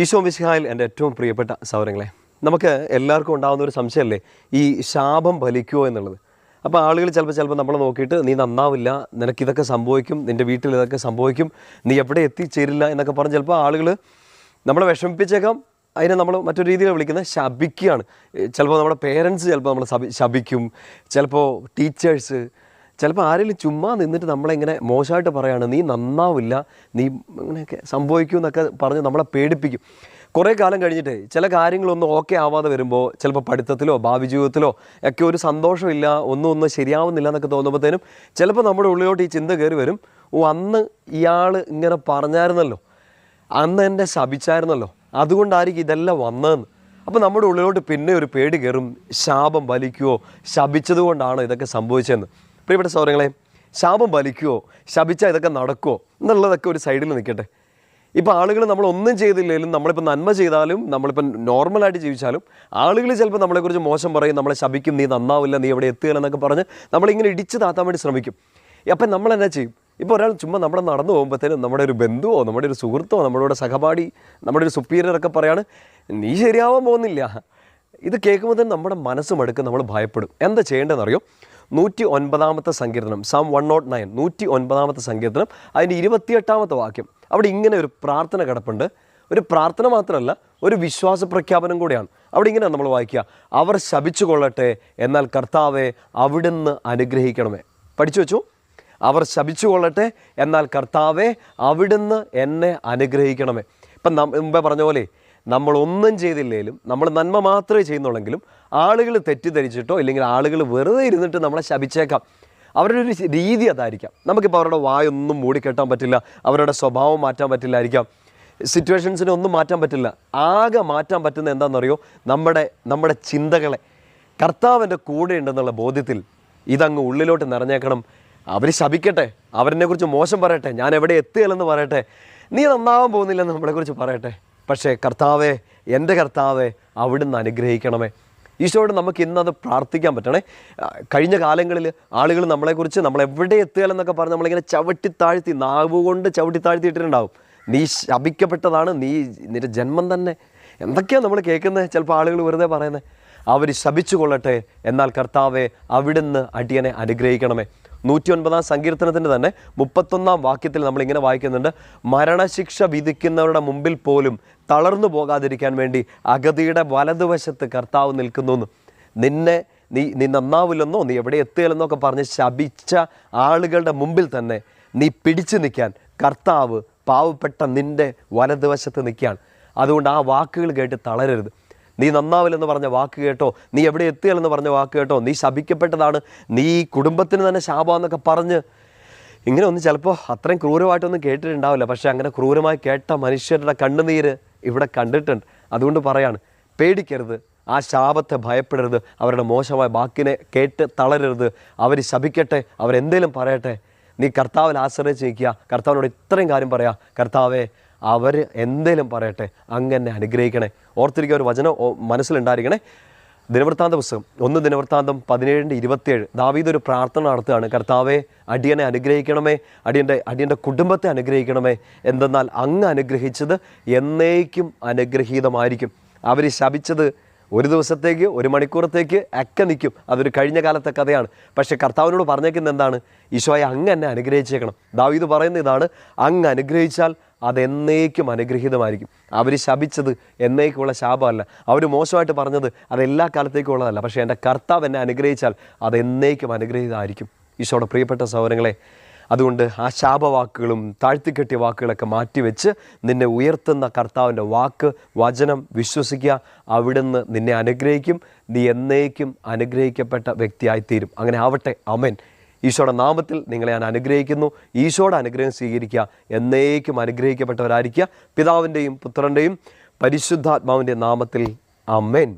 ഈശോ മിശിഹായിൽ എന്റെ ഏറ്റവും പ്രിയപ്പെട്ട സൗരങ്ങളെ നമുക്ക് എല്ലാവർക്കും ഉണ്ടാകുന്ന ഒരു സംശയമല്ലേ? ഈ ശാപം ഫലിക്കുമോ എന്നുള്ളത്. അപ്പോൾ ആളുകൾ ചിലപ്പോൾ ചിലപ്പോൾ നമ്മളെ നോക്കിയിട്ട് നീ നന്നാവില്ല നിനക്ക് ഇതൊക്കെ സംഭവിക്കും നിന്റെ വീട്ടിൽ ഇതൊക്കെ സംഭവിക്കും നീ എവിടെ എത്തിച്ചേരില്ല എന്നൊക്കെ പറഞ്ഞ് ചിലപ്പോൾ ആളുകൾ നമ്മളെ വിഷമിപ്പിച്ചേക്കാം. അതിനെ നമ്മൾ മറ്റൊരു രീതിയിൽ വിളിക്കുന്നത് ശപിക്കുകയാണ്. ചിലപ്പോൾ നമ്മുടെ പേരൻസ് ചിലപ്പോൾ നമ്മൾ ശബിക്കും ചിലപ്പോൾ ടീച്ചേഴ്സ് ചിലപ്പോൾ ആരെങ്കിലും ചുമ്മാ നിന്നിട്ട് നമ്മളിങ്ങനെ മോശമായിട്ട് പറയാണ് നീ നന്നാവില്ല നീ ഇങ്ങനെയൊക്കെ സംഭവിക്കും എന്നൊക്കെ പറഞ്ഞ് നമ്മളെ പേടിപ്പിക്കും. കുറേ കാലം കഴിഞ്ഞിട്ട് ചില കാര്യങ്ങളൊന്നും ഓക്കെ ആവാതെ വരുമ്പോൾ ചിലപ്പോൾ പഠിത്തത്തിലോ ഭാവി ജീവിതത്തിലോ ഒക്കെ ഒരു സന്തോഷമില്ല ഒന്നും ഒന്നും ശരിയാവുന്നില്ല എന്നൊക്കെ തോന്നുമ്പോഴത്തേനും ചിലപ്പോൾ നമ്മുടെ ഉള്ളിലോട്ട് ഈ ചിന്ത കയറി വരും. ഓ അന്ന് ഇയാൾ ഇങ്ങനെ പറഞ്ഞായിരുന്നല്ലോ അന്ന് എന്നെ ശപിച്ചായിരുന്നല്ലോ അതുകൊണ്ടായിരിക്കും ഇതെല്ലാം വന്നതെന്ന്. അപ്പോൾ നമ്മുടെ ഉള്ളിലോട്ട് പിന്നെ ഒരു പേടി കയറും ശാപം വലിക്കുവോ ശപിച്ചതുകൊണ്ടാണോ ഇതൊക്കെ സംഭവിച്ചതെന്ന്. പ്രിയപ്പെട്ട സൗരങ്ങളെ ശാപം വലിക്കുമോ ശപിച്ചാൽ ഇതൊക്കെ നടക്കുമോ എന്നുള്ളതൊക്കെ ഒരു സൈഡിൽ നിൽക്കട്ടെ. ഇപ്പോൾ ആളുകൾ നമ്മൾ ഒന്നും ചെയ്തില്ലെങ്കിലും നമ്മളിപ്പോൾ നന്മ ചെയ്താലും നമ്മളിപ്പോൾ നോർമലായിട്ട് ജീവിച്ചാലും ആളുകൾ ചിലപ്പോൾ നമ്മളെക്കുറിച്ച് മോശം പറയും നമ്മളെ ശപിക്കും നീ നന്നാവില്ല നീ എവിടെ എത്തുകയെന്നൊക്കെ പറഞ്ഞ് നമ്മളിങ്ങനെ ഇടിച്ച് താത്താൻ വേണ്ടി ശ്രമിക്കും. അപ്പം നമ്മൾ എന്നാ ചെയ്യും? ഇപ്പോൾ ഒരാൾ ചുമ്മാ നമ്മുടെ നടന്നു പോകുമ്പോഴത്തേനും നമ്മുടെ ഒരു ബന്ധുവോ നമ്മുടെ ഒരു സുഹൃത്തോ നമ്മുടെ സഹപാഠി നമ്മുടെ ഒരു സുപ്പീരിയറൊക്കെ പറയാണ് നീ ശരിയാവാൻ പോകുന്നില്ല. ഇത് കേൾക്കുമ്പോൾ തന്നെ നമ്മുടെ മനസ്സ് മടുക്കും നമ്മൾ ഭയപ്പെടും. എന്താ ചെയ്യേണ്ടതെന്നറിയോ? നൂറ്റി ഒൻപതാമത്തെ സങ്കീർത്തനം സം വൺ നോട്ട് നയൻ നൂറ്റി ഒൻപതാമത്തെ സങ്കീർത്തനം അതിന്റെ ഇരുപത്തിയെട്ടാമത്തെ വാക്യം. അവിടെ ഇങ്ങനെ ഒരു പ്രാർത്ഥന കിടപ്പുണ്ട്. ഒരു പ്രാർത്ഥന മാത്രമല്ല ഒരു വിശ്വാസ പ്രഖ്യാപനം കൂടിയാണ്. അവിടെ ഇങ്ങനെ നമ്മൾ വായിക്കുക അവർ ശപിച്ചു കൊള്ളട്ടെ എന്നാൽ കർത്താവെ അവിടുന്ന് അനുഗ്രഹിക്കണമേ. പഠിച്ചു വെച്ചു? അവർ ശപിച്ചു കൊള്ളട്ടെ എന്നാൽ കർത്താവെ അവിടുന്ന് എന്നെ അനുഗ്രഹിക്കണമേ. ഇപ്പം മുമ്പേ പറഞ്ഞ പോലെ നമ്മൾ ഒന്നും ചെയ്തില്ലെങ്കിലും നമ്മൾ നന്മ മാത്രമേ ചെയ്യുന്നുള്ളെങ്കിലും ആളുകൾ തെറ്റിദ്ധരിച്ചിട്ടോ ഇല്ലെങ്കിൽ ആളുകൾ വെറുതെ ഇരുന്നിട്ട് നമ്മളെ ശപിച്ചേക്കാം. അവരുടെ ഒരു രീതി അതായിരിക്കാം. നമുക്കിപ്പോൾ അവരുടെ വായൊന്നും മൂടിക്കെട്ടാൻ പറ്റില്ല അവരുടെ സ്വഭാവം മാറ്റാൻ പറ്റില്ലായിരിക്കാം. സിറ്റുവേഷൻസിനെ ഒന്നും മാറ്റാൻ പറ്റില്ല. ആകെ മാറ്റാൻ പറ്റുന്ന എന്താണെന്നറിയോ? നമ്മുടെ നമ്മുടെ ചിന്തകളെ. കർത്താവിന്റെ കൂടെ ഉണ്ടെന്നുള്ള ബോധ്യത്തിൽ ഇതങ്ങ് ഉള്ളിലോട്ട് നിറഞ്ഞേക്കണം. അവർ ശപിക്കട്ടെ. അവരെന്നെക്കുറിച്ച് മോശം പറയട്ടെ. ഞാൻ എവിടെ എത്തുകയില്ലെന്ന് പറയട്ടെ. നീ നന്നാവാൻ പോകുന്നില്ലെന്ന് നമ്മളെക്കുറിച്ച് പറയട്ടെ. പക്ഷേ കർത്താവേ എന്റെ കർത്താവെ അവിടുന്ന് അനുഗ്രഹിക്കണമേ. ഈശോയോട് നമുക്ക് ഇന്നത് പ്രാർത്ഥിക്കാൻ പറ്റണേ. കഴിഞ്ഞ കാലങ്ങളിൽ ആളുകൾ നമ്മളെക്കുറിച്ച് നമ്മൾ എവിടെ എത്തുകയില്ലെന്നൊക്കെ പറഞ്ഞ് നമ്മളിങ്ങനെ ചവിട്ടി താഴ്ത്തി നാവ് കൊണ്ട് ചവിട്ടി നീ ശപിക്കപ്പെട്ടതാണ് നീ നിന്റെ ജന്മം തന്നെ. എന്തൊക്കെയാണ് നമ്മൾ കേൾക്കുന്നത് ചിലപ്പോൾ ആളുകൾ വെറുതെ പറയുന്നത് അവർ ശപിച്ചു കൊള്ളട്ടെ എന്നാൽ കർത്താവെ അവിടുന്ന് അടിയനെ അനുഗ്രഹിക്കണമേ. നൂറ്റി ഒൻപതാം സങ്കീർത്തനത്തിന്റെ തന്നെ മുപ്പത്തൊന്നാം വാക്യത്തിൽ നമ്മൾ ഇങ്ങനെ വായിക്കുന്നുണ്ട്. മരണശിക്ഷ വിധിക്കുന്നവരുടെ മുമ്പിൽ പോലും തളർന്നു പോകാതിരിക്കാൻ വേണ്ടി അഗതിയുടെ വലതുവശത്ത് കർത്താവ് നിൽക്കുന്നു. നിന്നെ നീ നീ നന്നാവില്ലെന്നോ നീ എവിടെ എത്തുകയില്ലെന്നോ പറഞ്ഞ് ശപിച്ച ആളുകളുടെ മുമ്പിൽ തന്നെ നീ പിടിച്ചു നിൽക്കാൻ കർത്താവ് പാവപ്പെട്ട നിന്റെ വലതുവശത്ത് നിൽക്കുകയാണ്. അതുകൊണ്ട് ആ വാക്കുകൾ കേട്ട് തളരരുത്. നീ നന്നാവില്ലെന്ന് പറഞ്ഞ വാക്ക് കേട്ടോ. നീ എവിടെ എത്തുകയില്ലെന്ന് പറഞ്ഞ വാക്ക് കേട്ടോ. നീ ശപിക്കപ്പെട്ടതാണ്. നീ കുടുംബത്തിന് തന്നെ ശാപമെന്നൊക്കെ പറഞ്ഞ് ഇങ്ങനെ ഒന്നും ചിലപ്പോൾ അത്രയും ക്രൂരമായിട്ടൊന്നും കേട്ടിട്ടുണ്ടാവില്ല. പക്ഷേ അങ്ങനെ ക്രൂരമായി കേട്ട മനുഷ്യരുടെ കണ്ണുനീര് ഇവിടെ കണ്ടിട്ടുണ്ട്. അതുകൊണ്ട് പറയാണ് പേടിക്കരുത്. ആ ശാപത്തെ ഭയപ്പെടരുത്. അവരുടെ മോശമായ വാക്കിനെ കേട്ട് തളരരുത്. അവർ ശപിക്കട്ടെ. അവരെന്തേലും പറയട്ടെ. നീ കർത്താവിൽ ആശ്രയിച്ച് നിൽക്കുക. കർത്താവിനോട് ഇത്രയും കാര്യം പറയാം. കർത്താവെ അവർ എന്തേലും പറയട്ടെ. അങ്ങനെ അനുഗ്രഹിക്കണേ. ഓർത്തിരിക്കുക ഒരു വചനം മനസ്സിലുണ്ടായിരിക്കണേ. ദിനവൃത്താന്ത പുസ്തകം. ഒന്ന് ദിനവൃത്താന്തം പതിനേഴിന്റെ ഇരുപത്തിയേഴ്. ദാവീദ് ഒരു പ്രാർത്ഥന നടത്തുകയാണ്. കർത്താവെ അടിയനെ അനുഗ്രഹിക്കണമേ. അടിയന്റെ അടിയന്റെ കുടുംബത്തെ അനുഗ്രഹിക്കണമേ. എന്തെന്നാൽ അങ്ങ് അനുഗ്രഹിച്ചത് എന്നേക്കും അനുഗ്രഹീതമായിരിക്കും. അവർ ശപിച്ചത് ഒരു ദിവസത്തേക്ക് ഒരു മണിക്കൂറത്തേക്ക് ഒക്കെ നിൽക്കും. അതൊരു കഴിഞ്ഞ കാലത്തെ കഥയാണ്. പക്ഷെ കർത്താവിനോട് പറഞ്ഞേക്കുന്നത് എന്താണ്? ഈശോയെ അങ്ങ് എന്നെ അനുഗ്രഹിച്ചേക്കണം. ദാവീദ് പറയുന്ന ഇതാണ് അങ്ങ് അനുഗ്രഹിച്ചാൽ അതെന്നേക്കും അനുഗ്രഹീതമായിരിക്കും. അവർ ശപിച്ചത് എന്നേക്കുമുള്ള ശാപമല്ല. അവർ മോശമായിട്ട് പറഞ്ഞത് അത് എല്ലാ കാലത്തേക്കും ഉള്ളതല്ല. പക്ഷേ എന്റെ കർത്താവ് എന്നെ അനുഗ്രഹിച്ചാൽ അതെന്നേക്കും അനുഗ്രഹീതമായിരിക്കും. ഈശോയുടെ പ്രിയപ്പെട്ട സഹോദരങ്ങളെ അതുകൊണ്ട് ആ ശാപവാക്കുകളും താഴ്ത്തിക്കെട്ടിയ വാക്കുകളൊക്കെ മാറ്റിവെച്ച് നിന്നെ ഉയർത്തുന്ന കർത്താവിന്റെ വാക്ക് വചനം വിശ്വസിക്കുക. അവിടുന്ന് നിന്നെ അനുഗ്രഹിക്കും. നീ എന്നേക്കും അനുഗ്രഹിക്കപ്പെട്ട വ്യക്തിയായിത്തീരും. അങ്ങനെ ആവട്ടെ. അമൻ ഈശോയുടെ നാമത്തിൽ നിങ്ങളെ ഞാൻ അനുഗ്രഹിക്കുന്നു. ഈശോയുടെ അനുഗ്രഹം സ്വീകരിക്കുക. എന്നേക്കും അനുഗ്രഹിക്കപ്പെട്ടവരായിരിക്കുക. പിതാവിന്റെയും പുത്രന്റെയും പരിശുദ്ധാത്മാവിന്റെ നാമത്തിൽ അമേൻ